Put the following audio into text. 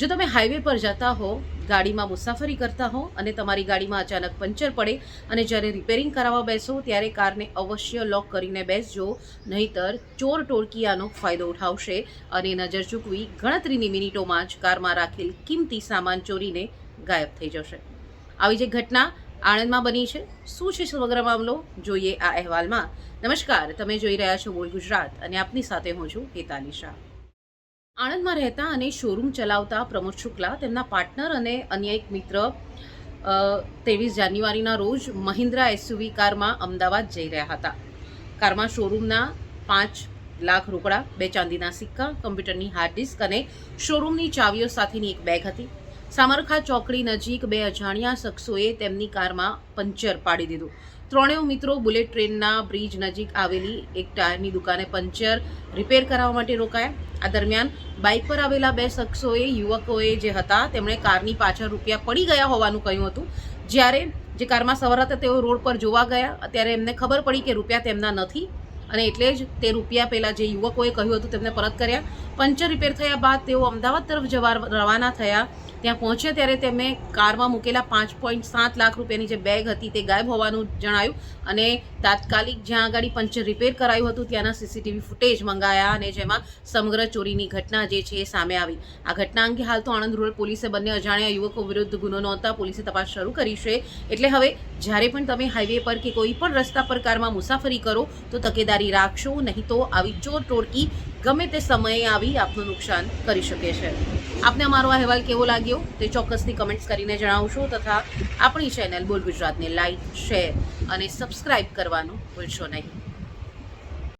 જો તમે હાઈવે પર જતા હો, ગાડીમાં મુસાફરી કરતા હો અને તમારી ગાડીમાં અચાનક પંચર પડે અને જ્યારે રિપેરિંગ કરાવવા બેસો, ત્યારે કારને અવશ્ય લોક કરીને બેસજો, નહીતર ચોર ટોળકીયાનો ફાયદો ઉઠાવશે અને નજર ચૂકવી ગણતરીની મિનિટોમાં જ કારમાં રાખેલ કિંમતી સામાન ચોરીને ગાયબ થઈ જશે. આવી જે ઘટના આણંદમાં બની છે, શું છે સમગ્ર મામલો? જોઈએ આ અહેવાલમાં. નમસ્કાર, તમે જોઈ રહ્યા છો બોલ ગુજરાત અને આપની સાથે હું છું હેતાલી શાહ. આણંદમાં રહેતા અને શોરૂમ ચલાવતા પ્રમોદ શુક્લા, તેમના પાર્ટનર અને અન્ય એક મિત્ર ત્રેવીસ જાન્યુઆરીના રોજ મહિન્દ્રા એસયુવી કારમાં અમદાવાદ જઈ રહ્યા હતા. કારમાં શોરૂમના પાંચ લાખ રોકડા, બે ચાંદીના સિક્કા, કમ્પ્યુટરની હાર્ડ ડિસ્ક અને શોરૂમની ચાવીઓ સાથેની એક બેગ હતી. સામરખા ચોકડી નજીક બે અજાણ્યા શખ્સોએ તેમની કારમાં પંચર પાડી દીધું. ત્રણેય મિત્રો બુલેટ ટ્રેનના બ્રિજ નજીક આવેલી એક ટાયરની દુકાને પંચર રિપેર કરાવવા માટે રોકાયા. આ દરમિયાન બાઇક પર આવેલા બે શખ્સોએ યુવકોએ જે હતા તેમણે કારની પાછળ રૂપિયા પડી ગયા હોવાનું કહ્યું હતું. જ્યારે જે કારમાં સવાર હતા તેઓ રોડ પર જોવા ગયા, ત્યારે એમને ખબર પડી કે રૂપિયા તેમના નથી. અને એટલે જ તે રૂપિયા પહેલાં જે યુવકોએ કહ્યું હતું, તેમને પરત કર્યા. પંચર રિપેર થયા બાદ તેઓ અમદાવાદ તરફ જવા રવાના થયા. ત્યાં પહોંચ્યા ત્યારે તેમને કારમાં મૂકેલા પાંચ પોઈન્ટ સાત લાખ રૂપિયાની જે બેગ હતી તે ગાયબ હોવાનું જણાયું અને તાત્કાલિક જ્યાં આગળ પંચર રિપેર કરાયું હતું, ત્યાંના સીસીટીવી ફૂટેજ મંગાયા અને જેમાં સમગ્ર ચોરીની ઘટના જે છે એ સામે આવી. આ ઘટના અંગે હાલ તો આણંદ રૂરલ પોલીસે બંને અજાણ્યા યુવકો વિરુદ્ધ ગુનો નોંધતા પોલીસે તપાસ શરૂ કરી છે. એટલે હવે જ્યારે પણ તમે હાઈવે પર કે કોઈ પણ રસ્તા પર કારમાં મુસાફરી કરો, તો તકેદારી રાખશો, નહીં તો આવી ચોર ટોળકી ગમે તે સમયે આવી આપનું નુકસાન કરી શકે છે. આપને અમારો અહેવાલ કેવો લાગ્યો તે ચોક્કસથી કમેન્ટ્સ કરીને જણાવશો તથા આપણી ચેનલ બોલ ગુજરાતને લાઈક, શેર અને સબસ્ક્રાઇબ કરવાનું ભૂલશો નહીં.